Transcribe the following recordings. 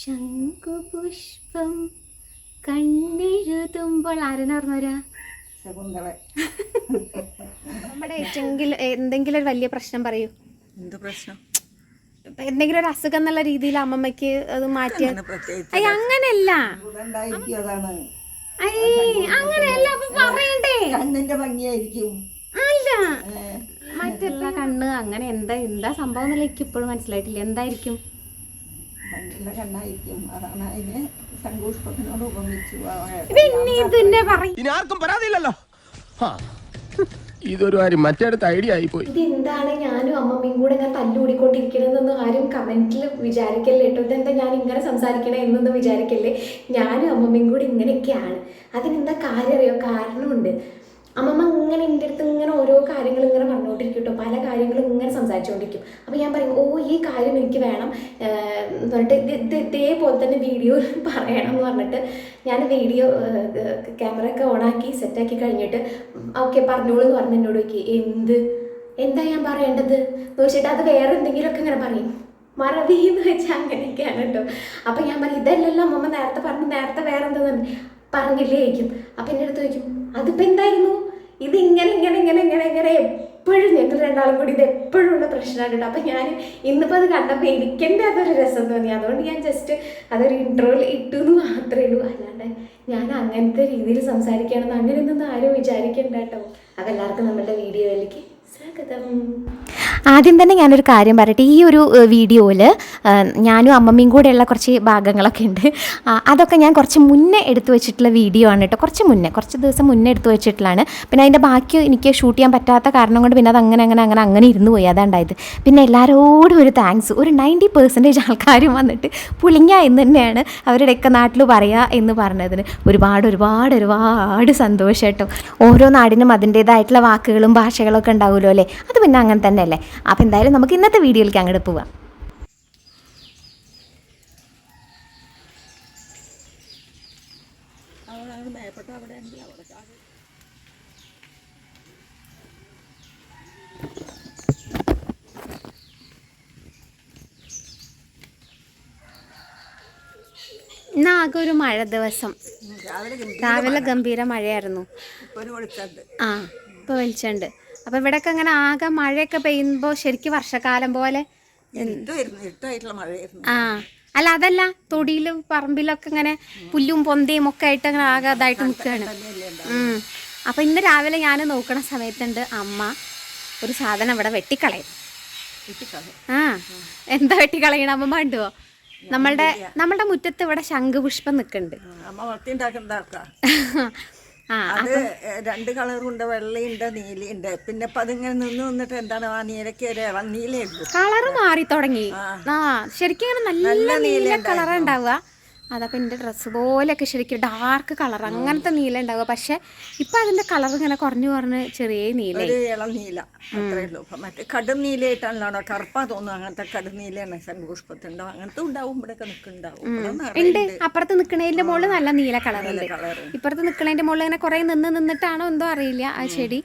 ശംഖുപുഷ്പം കണ്ണെഴുതുമ്പോൾ ആരെന്ന് പറഞ്ഞവരാ? ശകുന്തള. നമ്മുടെ ഏറ്റെങ്കിലും എന്തെങ്കിലും ഒരു വലിയ പ്രശ്നം പറയൂ. എന്ത് പ്രശ്നം? എന്തെങ്കിലും ഒരു അസുഖം എന്നുള്ള രീതിയിൽ അമ്മമ്മയ്ക്ക് അത് പ്രത്യേകിച്ച് അയ്യ അയ്യേ അങ്ങനെയല്ല അപ്പൊ പറയണ്ടേ? കണ്ണിന്റെ ഭംഗിയായിരിക്കും. അല്ല. കണ്ണ് അങ്ങനെ എന്താ എന്താ സംഭവം എന്നല്ല എനിക്ക് ഇപ്പോഴും മനസ്സിലായിട്ടില്ല. എന്തായിരിക്കും? കണ്ണായിരിക്കും അതാണ് അതിന് സങ്കുഷ്പത്തിനോട് ഉപമിച്ചു ആർക്കും പരാതിയില്ലല്ലോ. ഇതൊരു കാര്യം മറ്റേടത്ത് ഐഡിയ ആയി ആയിപ്പോയി. ഇതെന്താണ് ഞാനും അമ്മമ്മയും കൂടെ ഞാൻ തല്ലുകൂടിക്കൊണ്ടിരിക്കണമെന്നൊന്നും ആരും കമന്റിൽ വിചാരിക്കല്ലേ കേട്ടോ? ഇതെന്താ ഞാൻ ഇങ്ങനെ സംസാരിക്കണേ എന്നൊന്നും വിചാരിക്കല്ലേ? ഞാനും അമ്മമ്മയും കൂടി ഇങ്ങനെയൊക്കെയാണ്. അതിനെന്താ കാര്യം അറിയോ? കാരണമുണ്ട്. അമ്മമ്മ ഇങ്ങനെ എന്റെ അടുത്ത് ഇങ്ങനെ ഓരോ കാര്യങ്ങൾ ഇങ്ങനെ പറഞ്ഞുകൊണ്ടിരിക്കും കേട്ടോ പല കാര്യങ്ങളും ഇങ്ങനെ സംസാരിച്ചുകൊണ്ടിരിക്കും. അപ്പോൾ ഞാൻ പറയും ഓ ഈ കാര്യം എനിക്ക് വേണം. എന്ന് പറഞ്ഞിട്ട് ഇത് ഇത് ഇതേപോലെ തന്നെ വീഡിയോ പറയണം എന്ന് പറഞ്ഞിട്ട് ഞാൻ വീഡിയോ ക്യാമറ ഒക്കെ ഓണാക്കി സെറ്റാക്കി കഴിഞ്ഞിട്ട് ഓക്കെ പറഞ്ഞോളൂ എന്ന് പറഞ്ഞ് എന്നോട് നോക്കി എന്ത്? എന്താ ഞാൻ പറയേണ്ടത്? എന്ന് വെച്ചിട്ട് അത് വേറെ എന്തെങ്കിലുമൊക്കെ ഇങ്ങനെ പറയും. മറവി എന്ന് വെച്ചാൽ അങ്ങനെയൊക്കെയാണ് കേട്ടോ അപ്പം ഞാൻ പറയും ഇതല്ലല്ലോ അമ്മമ്മ നേരത്തെ പറഞ്ഞു നേരത്തെ വേറെ എന്താ പറഞ്ഞില്ലേ ആയിരിക്കും അപ്പം എന്റെ അടുത്ത് ചോദിക്കും അതിപ്പോൾ എന്തായിരുന്നു? ഇത് ഇങ്ങനെ ഇങ്ങനെ ഇങ്ങനെ ഇങ്ങനെ ഇങ്ങനെ എപ്പോഴും ഞങ്ങൾ രണ്ടാളും കൂടി ഇത് എപ്പോഴും ഉള്ള പ്രശ്നമാണ് കേട്ടോ അപ്പം ഞാൻ ഇന്നിപ്പോൾ അത് കണ്ടപ്പോൾ എനിക്കെന്റെ അതൊരു രസം തോന്നി. അതുകൊണ്ട് ഞാൻ ജസ്റ്റ് അതൊരു ഇൻട്രോയിൽ ഇട്ടു എന്ന് മാത്രമേ ഉള്ളൂ. അല്ലാണ്ട് ഞാൻ അങ്ങനത്തെ രീതിയിൽ സംസാരിക്കുകയാണെന്ന് അങ്ങനെയൊന്നും ആരും വിചാരിക്കണ്ട കേട്ടോ. അതെല്ലാവർക്കും നമ്മുടെ വീഡിയോയിലേക്ക് സ്വാഗതം. ആദ്യം തന്നെ ഞാനൊരു കാര്യം പറയട്ടെ. ഈ ഒരു വീഡിയോയിൽ ഞാനും അമ്മമ്മയും കൂടെയുള്ള കുറച്ച് ഭാഗങ്ങളൊക്കെ ഉണ്ട്. അതൊക്കെ ഞാൻ കുറച്ച് മുന്നേ എടുത്തു വെച്ചിട്ടുള്ള വീഡിയോ ആണ് കേട്ടോ. കുറച്ച് മുന്നേ കുറച്ച് ദിവസം മുന്നേ എടുത്തു വെച്ചിട്ടുള്ളതാണ്. പിന്നെ അതിന്റെ ബാക്കി എനിക്ക് ഷൂട്ട് ചെയ്യാൻ പറ്റാത്ത കാരണം കൊണ്ട് പിന്നെ അത് അങ്ങനെ അങ്ങനെ അങ്ങനെ അങ്ങനെ ഇരുന്ന് പോയി. അതാണ്ടായത് പിന്നെ എല്ലാവരോടും ഒരു താങ്ക്സ്. ഒരു നയന്റി പെർസെന്റേജ് ആൾക്കാരും വന്നിട്ട് പുളിങ്ങ എന്ന് തന്നെയാണ് അവരുടെയൊക്കെ നാട്ടിൽ പറയുക എന്ന് പറഞ്ഞതിന് ഒരുപാട് ഒരുപാട് ഒരുപാട് സന്തോഷം കേട്ടോ. ഓരോ നാടിനും അതിന്റേതായിട്ടുള്ള വാക്കുകളും ഭാഷകളൊക്കെ ഉണ്ടാവുമല്ലോ അല്ലേ? അത് പിന്നെ അങ്ങനെ തന്നെയല്ലേ? അപ്പോൾ എന്തായാലും നമുക്ക് ഇന്നത്തെ വീഡിയോയിലേക്ക് അങ്ങോട്ട് പോവാം. ഒരു മഴ ദിവസം. രാവിലെ ഗംഭീര മഴയായിരുന്നു. ആ ഇപ്പൊ വെളിച്ചുണ്ട് അപ്പോൾ ഇവിടെയൊക്കെ അങ്ങനെ ആകെ മഴയൊക്കെ പെയ്യുമ്പോൾ ശരിക്കും വർഷക്കാലം പോലെ ആ അല്ല അതല്ല തൊടിയിലും പറമ്പിലൊക്കെ ഇങ്ങനെ പുല്ലും പൊന്തയും ഒക്കെ ആയിട്ട് അങ്ങനെ ആകെ ഇതായിട്ട് നിൽക്കുകയാണ് ഉം. അപ്പൊ ഇന്ന് രാവിലെ ഞാൻ നോക്കണ സമയത്തുണ്ട് അമ്മ ഒരു സാധനം ഇവിടെ വെട്ടിക്കളയും? ആ എന്താ വെട്ടിക്കളയണ അമ്മ കണ്ടുവോ? നമ്മളുടെ നമ്മളുടെ മുറ്റത്ത് ഇവിടെ ശംഖുപുഷ്പം നിൽക്കുന്നുണ്ട് അത് രണ്ട് കളറുണ്ട് വെള്ളയുണ്ട് നീലയുണ്ട് പിന്നെ ഇപ്പൊ അതിങ്ങനെ നിന്ന് നിന്നിട്ട് എന്താണ് ആ നീലയ്ക്ക് ഒരു ഇളം നീലയുള്ളൂ കളറ് മാറി തുടങ്ങി. ആ. ശരിക്കും ഇങ്ങനെ നല്ല നീല നീല കളറാ ഉണ്ടാവുക. അതപ്പോൾ എന്റെ ഡ്രസ്സ് പോലെയൊക്കെ ശരിക്കും ഡാർക്ക് കളർ അങ്ങനത്തെ നീല ഉണ്ടാവുക. പക്ഷെ ഇപ്പം അതിന്റെ കളർ ഇങ്ങനെ കുറഞ്ഞു കുറഞ്ഞ് ചെറിയ നീല ഇളം നീല. അത്രേ ഉള്ളൂ. ഇപ്പൊ മറ്റേ കടും നീലയായിട്ടാണല്ലോ കറുപ്പാ തോന്നുന്നു അങ്ങനത്തെ കടും നീലയാണ് ശംഖുപുഷ്പത്തിണ്ടോ അങ്ങനത്തെ ഉണ്ടാവും ഇവിടെയൊക്കെ നിൽക്കുന്നുണ്ടാവും. ഇവിടെ ഉണ്ട്. അപ്പുറത്ത് നിൽക്കണതിന്റെ മുകളിൽ നല്ല നീല കളറുണ്ട്. കളറ് ഇപ്പുറത്ത് നിൽക്കണതിന്റെ മുകളിൽ ഇങ്ങനെ കുറേ നിന്ന് നിന്നിട്ടാണോ എന്തോ അറിയില്ല. ആ ചെടി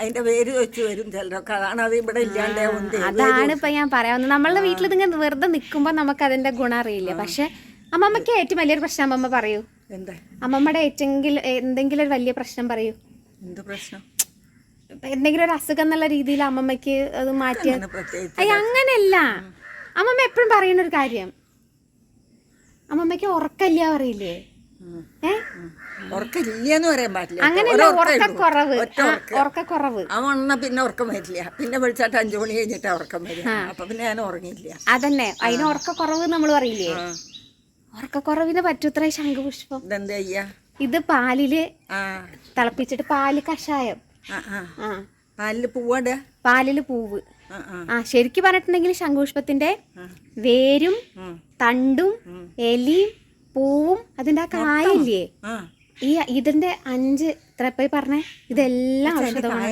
അതിന്റെ പേര് വെച്ച് വരും ചിലരൊക്കെ. അതാണ് അത് ഇവിടെ ഇല്ലാണ്ടേ ഉണ്ട് അതാണ് ഇപ്പൊ ഞാൻ പറയാവുന്നത്. നമ്മളുടെ വീട്ടിൽ ഇതിങ്ങനെ വെറുതെ നിൽക്കുമ്പോൾ നമുക്ക് അതിന്റെ ഗുണം അറിയില്ല. പക്ഷെ അമ്മമ്മക്ക് ഏറ്റവും വലിയൊരു പ്രശ്നം അമ്മമ്മ പറയൂ. അമ്മമ്മയുടെ ഏറ്റെങ്കിലും എന്തെങ്കിലും ഒരു വലിയ പ്രശ്നം പറയൂ. എന്ത് പ്രശ്നം? എന്തെങ്കിലും ഒരു അസുഖം എന്നുള്ള രീതിയിൽ അമ്മമ്മക്ക് അത് മാറ്റിയ അങ്ങനെയല്ല അമ്മമ്മ എപ്പോഴും പറയുന്ന ഒരു കാര്യം അമ്മമ്മക്ക് ഉറക്കല്ല പറയില്ലേ? ഉം. ഉറക്കില്ലെന്ന് പറയാൻ പറ്റില്ല അങ്ങനെയല്ല ഉറക്കക്കുറവ്. ഉറക്കക്കുറവ്. ആ വന്ന പിന്നെ ഉറക്കം വരില്ല. പിന്നെ വിളിച്ചാട്ട് അഞ്ചു മണി കഴിഞ്ഞിട്ട് ഉറക്കം വരിക. അപ്പൊ പിന്നെ ഞാൻ ഉറങ്ങിയില്ല. അതന്നെ. അതിന് ഉറക്കക്കുറവ് നമ്മൾ പറയില്ലേ. ഉറക്കക്കുറവിന് പറ്റൂത്ര ശംഖുപുഷ്പം. ഇതെന്താ ചെയ്യാ? ഇത് പാലിൽ തിളപ്പിച്ചിട്ട് പാൽ കഷായം. പാലിൽ പൂവാട? പാലിൽ പൂവ്. ആ ശരിക്കും പറഞ്ഞിട്ടുണ്ടെങ്കിൽ ശംഖുപുഷ്പത്തിന്റെ വേരും തണ്ടും എലിയും പൂവും അതിന്റെ ആ കായില്ലേ ഈ ഇതിന്റെ അഞ്ച് എത്രപ്പോയി പറഞ്ഞേ ഇതെല്ലാം ഔഷധമാണ്.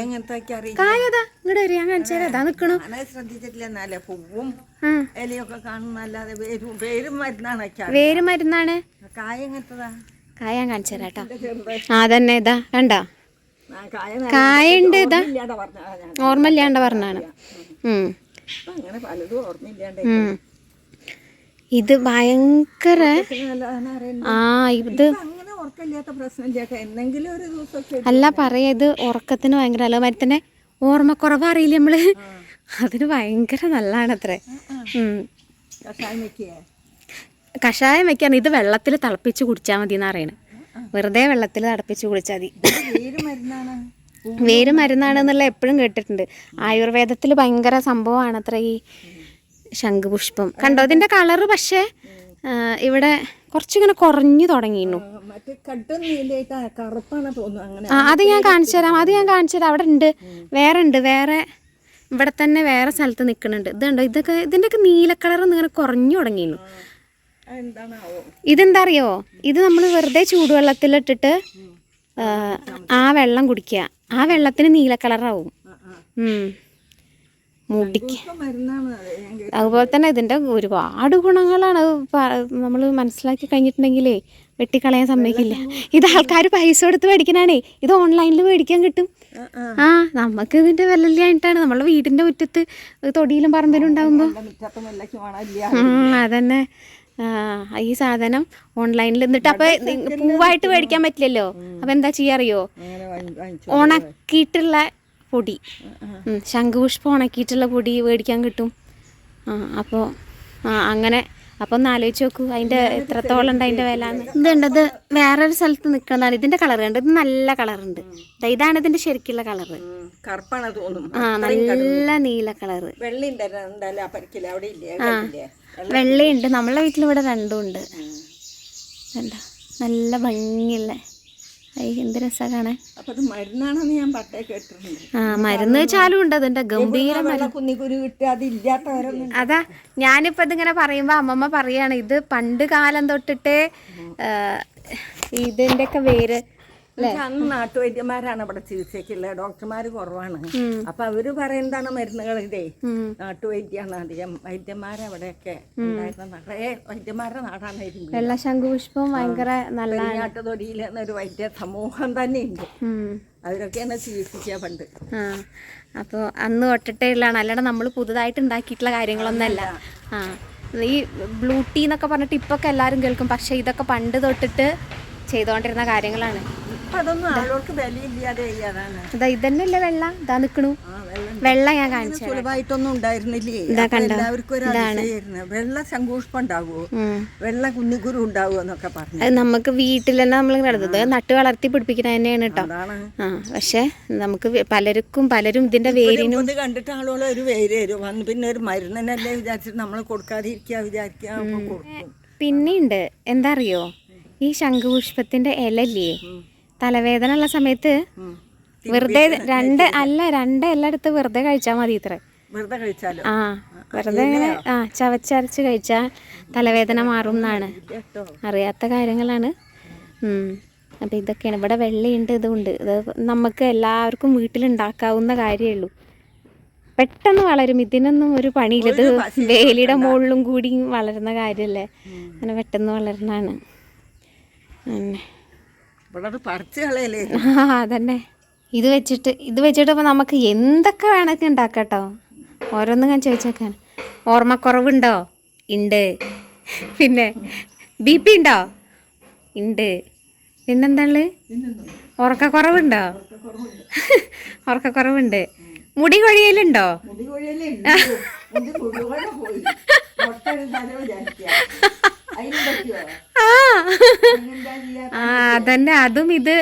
കായതാ ഇങ്ങോട്ട് വരും ഞാൻ കാണിച്ചു തരാം അതാ നിക്കണു. ശ്രദ്ധിച്ചിട്ടില്ല എന്നാലേ പൂവും ഇലയൊക്കെ കാണുന്നല്ലാതെ വേരും മരുന്നാണ് വെച്ചാൽ വേര് മരുന്നാണ്. കായ എങ്ങനത്തതാ? കായ ഞാൻ കാണിച്ചു തരാം കേട്ടോ. ആ തന്നെ ഇതാ കണ്ടോ? കായുണ്ട് ഇതാ. ഓർമ്മയില്ലാണ്ട് പറഞ്ഞാണ് ഇത് ഭയങ്കര ആ ഇത് ഉറക്കമില്ലാത്ത പ്രശ്നമില്ല എന്തെങ്കിലും ഒരു അല്ല പറയാ. ഇത് ഉറക്കത്തിന് ഭയങ്കര അല്ല മാതിരി തന്നെ ഓർമ്മക്കുറവ് അറിയില്ല നമ്മൾ? അതിന് ഭയങ്കര നല്ലതാണ് അത്രേ കഷായം വെക്കാൻ ഇത് വെള്ളത്തിൽ തിളപ്പിച്ച് കുടിച്ചാൽ മതി എന്ന് പറയണത് വെറുതെ വെള്ളത്തിൽ തിളപ്പിച്ച് കുടിച്ചാൽ മതി. വേര് മരുന്നാണ്. വേര് മരുന്നാണെന്നുള്ള എപ്പോഴും കേട്ടിട്ടുണ്ട്. ആയുർവേദത്തിൽ ഭയങ്കര സംഭവമാണ് അത്ര ഈ ശംഖുപുഷ്പം. കണ്ടോ? ഇതിന്റെ കളറ് പക്ഷേ ഇവിടെ കുറച്ചിങ്ങനെ കുറഞ്ഞു തുടങ്ങിയിരുന്നു. അത് ഞാൻ കാണിച്ചു തരാം അത് ഞാൻ കാണിച്ചു തരാം. അവിടെ ഉണ്ട് വേറെ ഉണ്ട് വേറെ ഇവിടെ തന്നെ വേറെ സ്ഥലത്ത് നിൽക്കുന്നുണ്ട്. ഇതുണ്ടോ? ഇതൊക്കെ ഇതിന്റെയൊക്കെ നീല കളർ ഇങ്ങനെ കുറഞ്ഞു തുടങ്ങിയിരുന്നു. ഇതെന്താ അറിയോ ഇത് നമ്മൾ വെറുതെ ചൂടുവെള്ളത്തിലിട്ടിട്ട് ആ, വെള്ളം കുടിക്കുക. ആ വെള്ളത്തിന് നീല കളറാവും. മുടിക്ക്. അതുപോലെ തന്നെ ഇതിന്റെ ഒരുപാട് ഗുണങ്ങളാണ്. നമ്മൾ മനസ്സിലാക്കി കഴിഞ്ഞിട്ടുണ്ടെങ്കിലേ വെട്ടിക്കളയാൻ സമ്മതിക്കില്ല. ഇത് ആൾക്കാർ പൈസ കൊടുത്ത് മേടിക്കണാണേ. ഇത് ഓൺലൈനിൽ മേടിക്കാൻ കിട്ടും. ആ നമുക്ക് ഇതിന്റെ വെല്ലല്ലായിട്ടാണ് നമ്മളെ വീടിന്റെ മുറ്റത്ത് തൊടിയിലും പറമ്പിലും ഉണ്ടാകുമ്പോൾ അതന്നെ. ആ, ഈ സാധനം ഓൺലൈനിൽ എന്നിട്ട് അപ്പൊ പൂവായിട്ട് മേടിക്കാൻ പറ്റില്ലല്ലോ. അപ്പൊ എന്താ ചെയ്യാറിയോ? ഉണക്കിയിട്ടുള്ള പൊടി. ശംഖുപുഷ്പം ഉണക്കിയിട്ടുള്ള പൊടി മേടിക്കാൻ കിട്ടും. ആ അപ്പോൾ ആ അങ്ങനെ അപ്പം ഒന്ന് ആലോചിച്ച് നോക്കൂ അതിന്റെ എത്രത്തോളം ഉണ്ട് അതിന്റെ വില ഇതുണ്ട് ഇത് വേറൊരു സ്ഥലത്ത് നിൽക്കുന്നതാണ്. ഇതിന്റെ കളർ ഉണ്ട് ഇത് നല്ല കളറുണ്ട്. ഇതാണ് ഇതിന്റെ ശരിക്കുള്ള കളർ കറുപ്പാണ് തോന്നുന്നു. ആ നല്ല നീല കളർ വെള്ളി ആ? വെള്ളയുണ്ട്. നമ്മളെ വീട്ടിൽ ഇവിടെ രണ്ടും ഉണ്ട്. കണ്ട? നല്ല ഭംഗിയുള്ള എന്ത് രസമാണ് കാണാൻ? ആ മരുന്ന് വെച്ചാലും ഉണ്ട് അതിന്റെ ഗംഭീര അതാ ഞാനിപ്പ ഇതിങ്ങനെ പറയുമ്പോ അമ്മമ്മ പറയാണ് ഇത് പണ്ട് കാലം തൊട്ടിട്ടേ ഇതിന്റെ ഒക്കെ വേര് അന്ന് നാട്ടുവൈദ്യന്മാരാണ് അവിടെ ചികിത്സയ്ക്കുള്ളത് ഡോക്ടർമാർ കുറവാണ്. അപ്പൊ അവർ പറയുന്നതാണ് മരുന്നുകൾ ഇതേ നാട്ടുവൈദ്യാണ് അധികം വൈദ്യന്മാരവിടെയൊക്കെ ഉണ്ടായിരുന്ന നിറയെ വൈദ്യന്മാരുടെ നാടാണ് വെള്ള ശംഖുപുഷ്പം ഭയങ്കര നല്ല നാട്ടുതൊടിയിൽ എന്നൊരു വൈദ്യ സമൂഹം തന്നെ ഉണ്ട് ഉം. അവരൊക്കെയാണ് ചികിത്സിക്കുക പണ്ട്. അപ്പോൾ അന്ന് തൊട്ടിട്ടേ ഉള്ളതാണ് അല്ലാണ്ട് നമ്മൾ പുതുതായിട്ട് ഉണ്ടാക്കിയിട്ടുള്ള കാര്യങ്ങളൊന്നല്ല. ആ ഈ ബ്ലൂ ടീ എന്നൊക്കെ പറഞ്ഞിട്ട് ഇപ്പൊക്കെ എല്ലാവരും കേൾക്കും. പക്ഷെ ഇതൊക്കെ പണ്ട് തൊട്ടിട്ട് ചെയ്തുകൊണ്ടിരുന്ന കാര്യങ്ങളാണ്. ഇതാ ഇതന്നെയല്ലേ വെള്ള? ഇതാ നിൽക്കണു വെള്ളം. ഞാൻ കാണിച്ചു. സുലഭമായിട്ടൊന്നും ഉണ്ടായിരുന്നില്ലേ? എല്ലാവർക്കും അതിശയായിരുന്നു വെള്ള ശംഖുഷ്പം ഉണ്ടാവുമോ? വെള്ള കുന്നിക്കുരു ഉണ്ടാവുമോ എന്നൊക്കെ പറഞ്ഞു നമുക്ക് വീട്ടിൽ തന്നെ നമ്മൾ നടന്നത് നട്ട് വളർത്തി പിടിപ്പിക്കുന്ന തന്നെയാണ് കേട്ടോ. ആ പക്ഷെ നമുക്ക് പലർക്കും പലരും ഇതിന്റെ വേരിനും കണ്ടിട്ട് ആളുകൾ ഒരു വേര് തരും വന്ന് പിന്നെ ഒരു മരുന്നിനല്ലേ വിചാരിച്ചിട്ട് നമ്മൾ കൊടുക്കാതിരിക്കുക വിചാരിക്കുക കൊടുക്കും. പിന്നെയുണ്ട്. എന്താ അറിയോ? ഈ ശംഖുപുഷ്പത്തിന്റെ ഇലല്ലേ തലവേദന ഉള്ള സമയത്ത് വെറുതെ രണ്ട് അല്ല രണ്ട് എല്ലായിടത്ത് വെറുതെ കഴിച്ചാൽ മതി ഇത്ര. വെറുതെ കഴിച്ചാലോ? ആ വെറുതെ ഇങ്ങനെ ആ ചവച്ചരച്ച് കഴിച്ചാൽ തലവേദന മാറും എന്നാണ്. അറിയാത്ത കാര്യങ്ങളാണ്. അപ്പോൾ അപ്പം ഇതൊക്കെയാണ്. ഇവിടെ വെള്ളയുണ്ട് ഇതുണ്ട്. ഇത് നമുക്ക് എല്ലാവർക്കും വീട്ടിലുണ്ടാക്കാവുന്ന കാര്യമേ ഉള്ളൂ. പെട്ടെന്ന് വളരും. ഇതിനൊന്നും ഒരു പണിയില്ല. ഇത് വേലിയുടെ മുകളിലും കൂടി വളരുന്ന കാര്യമല്ലേ അങ്ങനെ പെട്ടെന്ന് വളരുന്നതാണ് അങ്ങനെ. പറിച്ച് ആ അതന്നെ. ഇത് വെച്ചിട്ട് ഇത് വെച്ചിട്ട് ഇപ്പം നമുക്ക് എന്തൊക്കെ വേണമെങ്കിൽ ഉണ്ടാക്കട്ടോ? കേട്ടോ ഓരോന്നും ഞാൻ ചോദിച്ചേക്കാൻ ഓർമ്മക്കുറവുണ്ടോ? ഉണ്ട് പിന്നെ ബി പി ഉണ്ടോ? ഉണ്ട് പിന്നെന്താണ് ഉറക്കക്കുറവുണ്ടോ? ഉറക്കക്കുറവുണ്ട്. മുടി കൊഴിയലുണ്ടോ? അതിന് പറ്റുമോ ആ അതന്നെ. അതും ഇത്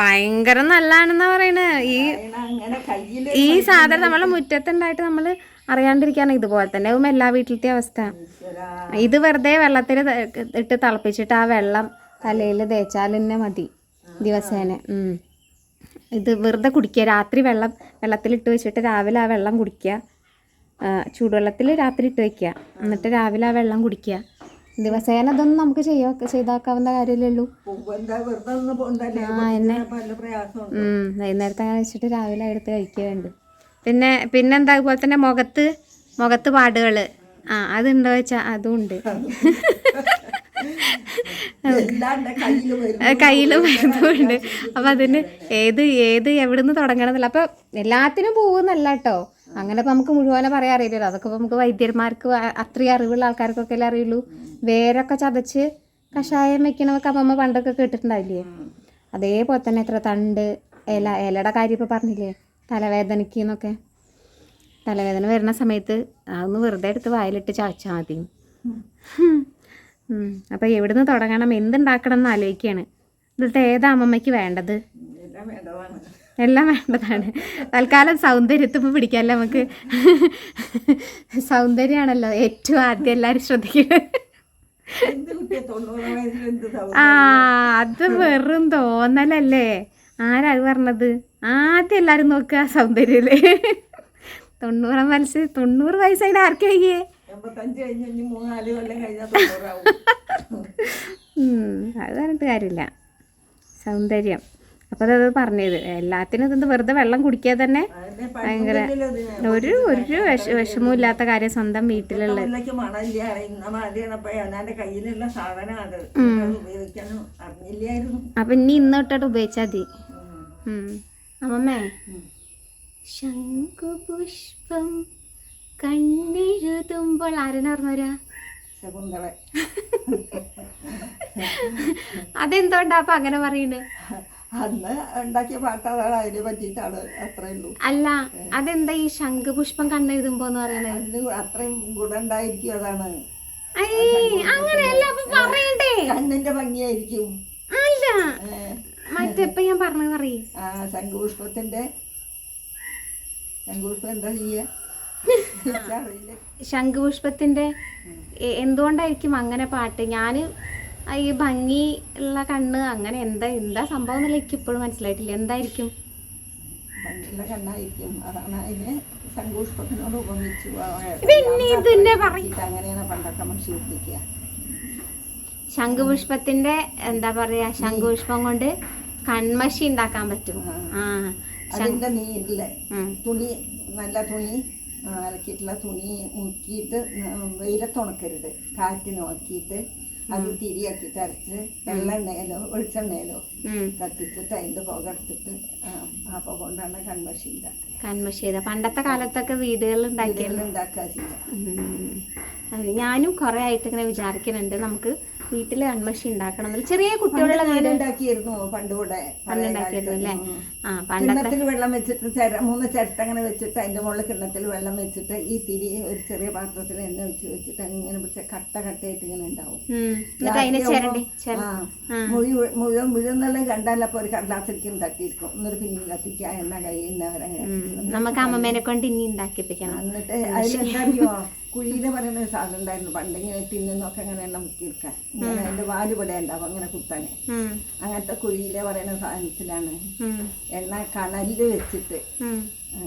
ഭയങ്കര നല്ലതാണെന്നാ പറയണേ. ഈ ഈ സാധനം നമ്മളെ മുറ്റത്തുണ്ടായിട്ട് നമ്മൾ അറിയാണ്ടിരിക്കാണ്. ഇതുപോലെ തന്നെ എല്ലാ വീട്ടിലത്തെ അവസ്ഥ. ഇത് വെറുതെ വെള്ളത്തിൽ ഇട്ട് തിളപ്പിച്ചിട്ട് ആ വെള്ളം തലയിൽ തേച്ചാൽ തന്നെ മതി. ദിവസേന. ഇത് വെറുതെ കുടിക്കുക. രാത്രി വെള്ളം വെള്ളത്തിലിട്ട് വെച്ചിട്ട് രാവിലെ ആ വെള്ളം കുടിക്കുക. ചൂടുവെള്ളത്തിൽ രാത്രി ഇട്ട് വയ്ക്കുക എന്നിട്ട് രാവിലെ ആ വെള്ളം കുടിക്കുക. ദിവസേന ഇതൊന്നും നമുക്ക് ചെയ്യാ ചെയ്താക്കാവുന്ന കാര്യമല്ലേ ഉള്ളൂ ആ എന്നെ വൈകുന്നേരത്തെ കഴിച്ചിട്ട് രാവിലെ എടുത്ത് കഴിക്കുന്നുണ്ട് പിന്നെ പിന്നെന്താ അതുപോലെ തന്നെ മുഖത്ത് മുഖത്ത് പാടുകൾ ആ അതുണ്ടോ വെച്ചാൽ അതും ഉണ്ട്. കയ്യിൽ വരുന്നുണ്ട് അപ്പൊ അതിന് ഏത് ഏത് എവിടുന്ന് തുടങ്ങണമെന്നില്ല. അപ്പം എല്ലാത്തിനും പോകുന്നല്ല കേട്ടോ അങ്ങനെ ഇപ്പം നമുക്ക് മുഴുവനെ പറയാൻ അറിയില്ലല്ലോ. അതൊക്കെ ഇപ്പം നമുക്ക് വൈദ്യന്മാർക്ക് അത്രയും അറിവുള്ള ആൾക്കാർക്കൊക്കെ അല്ലേ അറിയുള്ളൂ. വേരൊക്കെ ചതച്ച് കഷായം വെക്കണമൊക്കെ അമ്മമ്മ അമ്മ പണ്ടൊക്കെ കേട്ടിട്ടുണ്ടാവില്ലേ അതേപോലെ തന്നെ എത്ര തണ്ട് ഇല ഇലയുടെ കാര്യം ഇപ്പോൾ പറഞ്ഞില്ലേ? തലവേദനയ്ക്ക് എന്നൊക്കെ. തലവേദന വരുന്ന സമയത്ത് അതൊന്ന് വെറുതെ എടുത്ത് വായിലിട്ട് ചാച്ചാൽ മതി. അപ്പോൾ എവിടുന്ന് തുടങ്ങണം? എന്തുണ്ടാക്കണം എന്ന് ആലോചിക്കുകയാണ്. ഇതിലത്തെ ഏതാ അമ്മമ്മയ്ക്ക് വേണ്ടത്? എല്ലാം വേണ്ടതാണ്. തൽക്കാലം സൗന്ദര്യത്തുമ്പോൾ പിടിക്കാമല്ലോ നമുക്ക്. സൗന്ദര്യമാണല്ലോ ഏറ്റവും ആദ്യം എല്ലാവരും ശ്രദ്ധിക്കുന്നത് ആ അത് വെറും തോന്നലല്ലേ. ആരാ അത് പറഞ്ഞത്? ആദ്യം എല്ലാവരും നോക്കുക സൗന്ദര്യല്ലേ. തൊണ്ണൂറാം വയസ്സ് തൊണ്ണൂറ് വയസ്സായിട്ട് ആർക്കേ എൺപത്തഞ്ച് കഴിഞ്ഞ് ഇനി മൂന്നാൽ കൊല്ലം കഴിഞ്ഞാൽ തൊണ്ണൂറാവും. ഉം, അത് പറഞ്ഞിട്ട് കാര്യമില്ല. സൗന്ദര്യം. അപ്പോൾ അത് പറഞ്ഞത് എല്ലാത്തിനും ഇതെന്ത് വെറുതെ വെള്ളം കുടിക്കാതെ തന്നെ ഭയങ്കര ഒരു ഒരു വിഷ വിഷമവും ഇല്ലാത്ത കാര്യം സ്വന്തം വീട്ടിലുള്ള അപ്പൊ അപ്പം ഇനി ഇന്ന് ഉപയോഗിച്ചാ ഉപയോഗിച്ചാൽ മതി. ഉം. അമ്മമ്മേ. ശംഖുപുഷ്പം കണ്ണെഴുതുമ്പോൾ ആരെന്ന് പറഞ്ഞവരാ ശകുന്തള. അതെന്തുകൊണ്ടാ അപ്പൊ അങ്ങനെ പറയുന്നത് അന്ന് ഉണ്ടാക്കിയ പാട്ട് അതാണ് അതിനെ പറ്റിയിട്ടാണ് അത്രേ ഉള്ളൂ. അല്ല അതെന്താ ഈ ശംഖുപുഷ്പം കണ്ണെഴുതുമ്പോ എന്ന് പറയണത് അത്രയും ഗുണുണ്ടായിരിക്കും അതാണ്. അങ്ങനെയല്ല പറയണ്ടേ? കണ്ണിന്റെ ഭംഗിയായിരിക്കും. അല്ല മറ്റെപ്പ ഞാൻ പറഞ്ഞു പറയും. ആ ശംഖുപുഷ്പത്തിന്റെ ശംഖുപുഷ്പം എന്താ ചെയ്യാ? ശംഖുപുഷ്പത്തിന്റെ എന്തുകൊണ്ടായിരിക്കും അങ്ങനെ പാട്ട്? ഞാൻ ഈ ഭംഗി ഉള്ള കണ്ണ് അങ്ങനെ എന്താ എന്താ സംഭവം എന്നുള്ള എനിക്ക് ഇപ്പോഴും മനസ്സിലായിട്ടില്ല. എന്തായിരിക്കും? ഭംഗിയുള്ള കണ്ണായിരിക്കും. അതാണ് അതിനെ ശംഖുപുഷ്പത്തിനോട് ഉപമിച്ചു പിന്നെ ഇതിന്റെ പറ- അങ്ങനെയാണ് പണ്ടൊക്കെ മനുഷ്യ എത്തിക്കുക ശംഖുപുഷ്പത്തിന്റെ എന്താ പറയാ ശംഖുപുഷ്പം കൊണ്ട് കൺമഷി ഉണ്ടാക്കാൻ പറ്റും. ആ. അതിന്റെ നീ ഉം. തുണി നല്ല തുണി അലക്കിയിട്ടുള്ള തുണി മുക്കിയിട്ട് വെയിലത്ത് ഉണക്കരുത്. കാറ്റിന് ഉണക്കിയിട്ട് അത് തിരിയാക്കിയിട്ട് അരച്ച് വെള്ളെണ്ണയിലോ വെളിച്ചെണ്ണയിലോ. കത്തിച്ചിട്ട് അതിന്റെ പുക എടുത്തിട്ട് ആ, പുക കൊണ്ടാണ് കൺമഷി ഉണ്ടാക്കുക. കൺമഷി ചെയ്ത. പണ്ടത്തെ കാലത്തൊക്കെ വീടുകളിൽ ഉണ്ടാക്കിയാൽ ഉണ്ടാക്കുക. ഞാനും കുറെ ആയിട്ട് ഇങ്ങനെ വിചാരിക്കുന്നുണ്ട്. നമുക്ക് വീട്ടിൽ കൺമഷി ഉണ്ടാക്കണം ചെറിയ കുട്ടികളുള്ള വീട്. ഉണ്ടാക്കിയിരുന്നു പണ്ടുകൂടെ പണ്ട് ഉണ്ടാക്കിയിരുന്നു അല്ലേ? ആ പണ്ടത്തെ വെള്ളം വെച്ചിട്ട് മൂന്ന് ചിരട്ട അങ്ങനെ വെച്ചിട്ട് അതിന്റെ മുകളിൽ കിണ്ണത്തിൽ വെള്ളം വെച്ചിട്ട് ഈ തിരി ഒരു ചെറിയ പാത്രത്തിൽ എണ്ണ വെച്ച് വെച്ചിട്ട് അങ്ങനെ പിടിച്ച കട്ട കട്ടയായിട്ട് ഇങ്ങനെ ഉണ്ടാവും. മുഴുവൻ മുഴുവൻ മുഴുവെന്നെല്ലാം കണ്ടാൽ അപ്പൊ ഒരു കടലാസിരിക്കും തട്ടിയിരിക്കും. എന്നൊരു പിന്നെ കത്തിക്കുക എണ്ണ കഴിയുന്നവരെ നമുക്ക് അമ്മമ്മേനെ കൊണ്ട് ഇനി ഉണ്ടാക്കിപ്പിക്കണം. എന്നിട്ട് അതിലെന്താ അറിയോ കുഴിയിൽ പറയുന്ന ഒരു സാധനം ഉണ്ടായിരുന്നു. പണ്ടിങ്ങനെ തിന്നൊക്കെ അങ്ങനെ എണ്ണ മുക്കിയിരിക്കാൻ ഇങ്ങനെ അതിന്റെ ഇവിടെ ഉണ്ടാവും അങ്ങനെ കുത്താനെ. അങ്ങനത്തെ കുഴിയിലെ പറയുന്ന സാധനത്തിലാണ്. എണ്ണ കണലിൽ വെച്ചിട്ട്.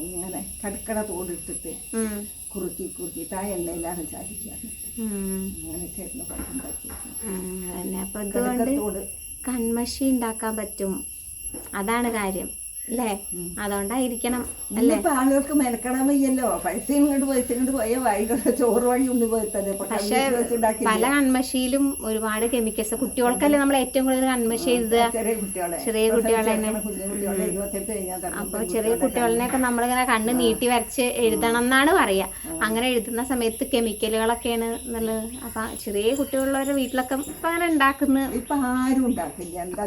ഇങ്ങനെ കടുക്കട തോടിട്ടിട്ട്. കുറുക്കി കുറുക്കിയിട്ട് ആ എണ്ണയിലാണ് ചാലിക്കുക. അങ്ങനെയൊക്കെ ആയിരുന്നു കൺമഷി ഉണ്ടാക്കാൻ പറ്റും. അതാണ് കാര്യം. അല്ലേ അതുകൊണ്ടായിരിക്കണം ഇന്നിപ്പോ ആളുകൾക്ക് മെനക്കണം വയ്യല്ലോ. പൈസ ഇങ്ങോട്ട് പൈസ ഇങ്ങോട്ട് പോയ വായിക്കോ ചോറ് വഴി ഉണ്ട് പോയിത്തത് പക്ഷെ പല കൺമശിയിലും ഒരുപാട് കെമിക്കൽസ് കുട്ടികൾക്കല്ലേ നമ്മൾ ഏറ്റവും കൂടുതൽ കൺമശി എഴുതുക ചെറിയ കുട്ടികളെ. അപ്പോൾ ചെറിയ കുട്ടികളിനെയൊക്കെ നമ്മളിങ്ങനെ കണ്ണ് നീട്ടി വരച്ച് എഴുതണം എന്നാണ് പറയാ അങ്ങനെ എഴുതുന്ന സമയത്ത് കെമിക്കലുകളൊക്കെയാണ് എന്നുള്ളത്. അപ്പൊ ചെറിയ കുട്ടികളുള്ളവരെ വീട്ടിലൊക്കെ ഇപ്പൊ അങ്ങനെ ഉണ്ടാക്കുന്ന. ഇപ്പൊ ആരും ഉണ്ടാക്കില്ല. എന്താ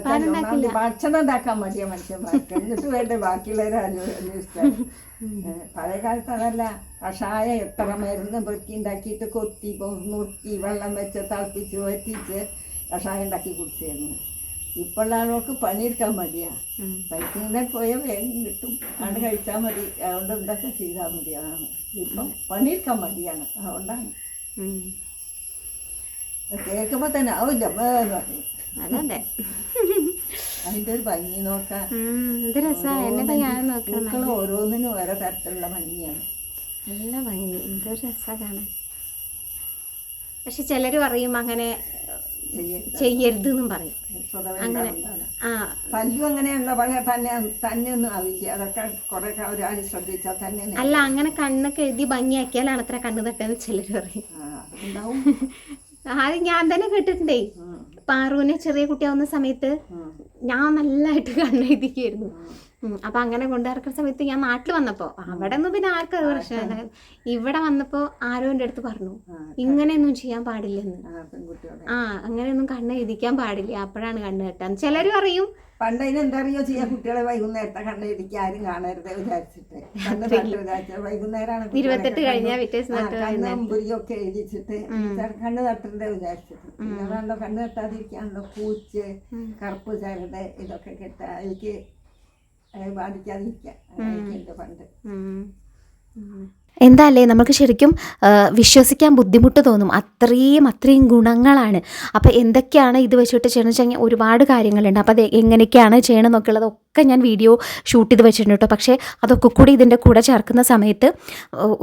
ഭക്ഷണം ഉണ്ടാക്കാൻ മതിയാ മനുഷ്യന്മാർക്ക്. വേണ്ടേ? ബാക്കിയുള്ളവരെ അന്വേഷിക്കാൻ. പഴയ കാലത്ത് അതല്ല കഷായം എത്ര മരുന്ന് വൃത്തി ഉണ്ടാക്കിയിട്ട് കൊത്തി നുറുക്കി വെള്ളം വെച്ച് തിളപ്പിച്ച് വറ്റിച്ച് കഷായം ഉണ്ടാക്കി കുടിച്ചിരുന്നു. ഇപ്പോഴുള്ള ആളുകൾക്ക് പണിയെടുക്കാൻ മതിയാ പൈസ പോയാൽ വേഗം കിട്ടും. അത് കഴിച്ചാൽ മതി. അതുകൊണ്ട് എന്തൊക്കെ ചെയ്താൽ മതി അതാണ് ഇപ്പം പണിയെടുക്കാൻ മതിയാണ് അതുകൊണ്ടാണ്. കേൾക്കുമ്പോൾ തന്നെ ആവില്ല വേറെ അതതെ ഒരു ഭംഗി നോക്കാം എന്ത് രസമാണ് എന്നെ ഞാൻ നോക്കണം പൂക്കൾ ഓരോന്നിനും ഓരോ തരത്തിലുള്ള ഭംഗിയാണ്. നല്ല ഭംഗി. എന്തൊരു രസമാണ് കാണാൻ. പക്ഷെ ചിലർ പറയും അങ്ങനെ ചെയ്യരുത്. എന്നും പറയും. അങ്ങനെ. ആ. പല്ലും അങ്ങനെയുള്ള തന്നെ തന്നെ ഒന്നും ആവില്ല. അതൊക്കെ കുറെ ഒരാൾ ശ്രദ്ധിച്ചാൽ തന്നെ അല്ല അങ്ങനെ കണ്ണൊക്കെ എഴുതി ഭംഗിയാക്കിയാലാണ് അത്ര കണ്ണ് തട്ടെന്ന് ചിലർ പറയും. അത് ഞാൻ തന്നെ കേട്ടിട്ടുണ്ടേ. പാറുവിനെ ചെറിയ കുട്ടിയാവുന്ന സമയത്ത് ഞാൻ നല്ലതായിട്ട് കണ്ണെഴുതിക്കായിരുന്നു അപ്പൊ അങ്ങനെ കൊണ്ടുവരക്കുന്ന സമയത്ത് ഞാൻ നാട്ടിൽ വന്നപ്പോ അവിടെ ഒന്നും പിന്നെ ആർക്കും അത് പ്രശ്നമില്ല ഇവിടെ വന്നപ്പോ ആരോ എന്റെ അടുത്ത് പറഞ്ഞു ഇങ്ങനെയൊന്നും ചെയ്യാൻ പാടില്ലെന്ന്. ആ അങ്ങനെയൊന്നും കണ്ണ് എഴുതിക്കാൻ പാടില്ല അപ്പോഴാണ് കണ്ണ് കെട്ടാൻ. ചിലർ പറയും പണ്ട് അതിന് എന്തറിയോ ചെയ്യാ കുട്ടികളെ വൈകുന്നേരത്തെ കണ്ണ് എഴുതിക്ക് ആരും കാണരുത് വിചാരിച്ചിട്ട്. കണ്ണ് വിചാരിച്ചത് വൈകുന്നേരമാണ് ഇരുപത്തെട്ട് കഴിഞ്ഞാൽ എഴുതിച്ചിട്ട് കണ്ണ് തട്ടരുത് വിചാരിച്ചിട്ട്. കണ്ണ് തട്ടാതിരിക്കാണല്ലോ പൂച്ച് കറുപ്പ് ചരട് ഇതൊക്കെ കെട്ട എനിക്ക് എന്റെ പണ്ട് എന്താല്ലേ നമുക്ക് ശരിക്കും വിശ്വസിക്കാൻ ബുദ്ധിമുട്ട് തോന്നും. അത്രയും അത്രയും ഗുണങ്ങളാണ്. അപ്പോൾ എന്തൊക്കെയാണ് ഇത് വെച്ചിട്ട് ചെയ്യണമെന്ന് വെച്ചാൽ ഒരുപാട് കാര്യങ്ങളുണ്ട്. അപ്പോൾ അത് എങ്ങനെയൊക്കെയാണ് ചെയ്യണമെന്നൊക്കെ ഉള്ളതൊക്കെ ഞാൻ വീഡിയോ ഷൂട്ട് ചെയ്ത് വെച്ചിട്ടുണ്ട് കേട്ടോ. പക്ഷേ അതൊക്കെ കൂടി ഇതിന്റെ കൂടെ ചേർക്കുന്ന സമയത്ത്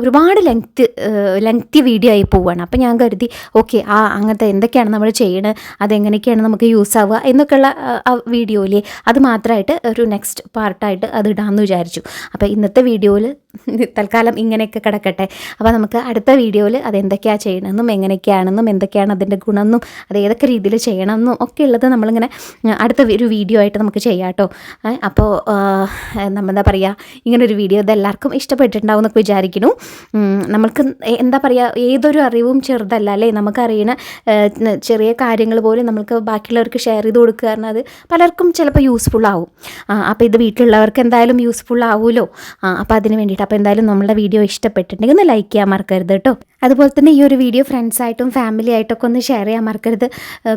ഒരുപാട് ലെങ്ത് ലെങ്തി വീഡിയോ ആയി പോവുകയാണ് അപ്പോൾ ഞാൻ കരുതി ഓക്കെ ആ അങ്ങനത്തെ എന്തൊക്കെയാണ് നമ്മൾ ചെയ്യണത് അതെങ്ങനെയൊക്കെയാണ് നമുക്ക് യൂസ് ആവുക? എന്നൊക്കെയുള്ള ആ വീഡിയോയിൽ അത് മാത്രമായിട്ട് ഒരു നെക്സ്റ്റ് പാർട്ടായിട്ട് അത് ഇടാമെന്ന് വിചാരിച്ചു. അപ്പോൾ ഇന്നത്തെ വീഡിയോയിൽ തൽക്കാലം ഇങ്ങനെയൊക്കെ കിടക്കട്ടെ. അപ്പോൾ നമുക്ക് അടുത്ത വീഡിയോയിൽ അതെന്തൊക്കെയാണ് ചെയ്യണമെന്നും എങ്ങനെയൊക്കെയാണെന്നും എന്തൊക്കെയാണ് അതിന്റെ ഗുണമെന്നും അത് ഏതൊക്കെ രീതിയിൽ ചെയ്യണമെന്നും ഒക്കെ ഉള്ളത് നമ്മളിങ്ങനെ അടുത്ത ഒരു വീഡിയോ ആയിട്ട് നമുക്ക് ചെയ്യാം കേട്ടോ. അപ്പോൾ നമ്മൾ എന്താ പറയുക ഇങ്ങനൊരു വീഡിയോ ഇത് എല്ലാവർക്കും ഇഷ്ടപ്പെട്ടിട്ടുണ്ടാവും എന്നൊക്കെ വിചാരിക്കുന്നു. നമ്മൾക്ക് എന്താ പറയുക ഏതൊരു അറിവും ചെറുതല്ല അല്ലേ? നമുക്കറിയണ ചെറിയ കാര്യങ്ങൾ പോലും നമുക്ക് ബാക്കിയുള്ളവർക്ക് ഷെയർ ചെയ്ത് കൊടുക്കുക പറഞ്ഞാൽ അത് പലർക്കും ചിലപ്പോൾ യൂസ്ഫുൾ ആവും. അപ്പോൾ ഇത് വീട്ടിലുള്ളവർക്ക് എന്തായാലും യൂസ്ഫുൾ ആവുമല്ലോ അപ്പോൾ അതിന് വേണ്ടിയിട്ട് അപ്പോൾ എന്തായാലും നമ്മളുടെ വീഡിയോ ഇഷ്ടപ്പെട്ടിട്ടുണ്ടെങ്കിൽ ഒന്ന് ലൈക്ക് ചെയ്യാൻ മറക്കരുത് കേട്ടോ. അതുപോലെ തന്നെ ഈ ഒരു വീഡിയോ ഫ്രണ്ട്സായിട്ടും ഫാമിലി ആയിട്ടൊക്കെ ഒന്ന് ഷെയർ ചെയ്യാൻ മറക്കരുത്.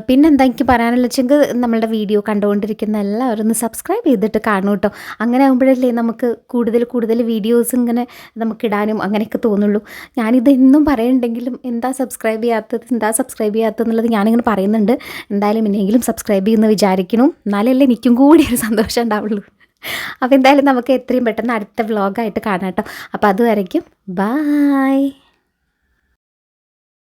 പിന്നെന്താ എനിക്ക് പറയാനുള്ള വെച്ചെങ്കിൽ നമ്മളുടെ വീഡിയോ കണ്ടുകൊണ്ടിരിക്കുന്ന എല്ലാവരും ഒന്ന് സബ്സ്ക്രൈബ് ചെയ്തിട്ട് കാണും കേട്ടോ. അങ്ങനെ ആകുമ്പോഴല്ലേ നമുക്ക് കൂടുതൽ കൂടുതൽ വീഡിയോസ് ഇങ്ങനെ നമുക്ക് ഇടാനും അങ്ങനെയൊക്കെ തോന്നുള്ളൂ. ഞാനിത് എന്നും പറയുന്നുണ്ടെങ്കിലും എന്താ സബ്സ്ക്രൈബ് ചെയ്യാത്തത് എന്താ സബ്സ്ക്രൈബ് ചെയ്യാത്തത് എന്നുള്ളത് ഞാനിങ്ങനെ പറയുന്നുണ്ട്. എന്തായാലും ഇനിയെങ്കിലും സബ്സ്ക്രൈബ് ചെയ്യുമെന്ന് വിചാരിക്കണം എന്നാലല്ലേ എനിക്കും കൂടി ഒരു സന്തോഷം ഉണ്ടാവുള്ളൂ. അപ്പോൾ എന്തായാലും നമുക്ക് എത്രയും പെട്ടെന്ന് അടുത്ത വ്ലോഗായിട്ട് കാണാം കേട്ടോ. അപ്പോൾ അതുവരയ്ക്കും ബായ്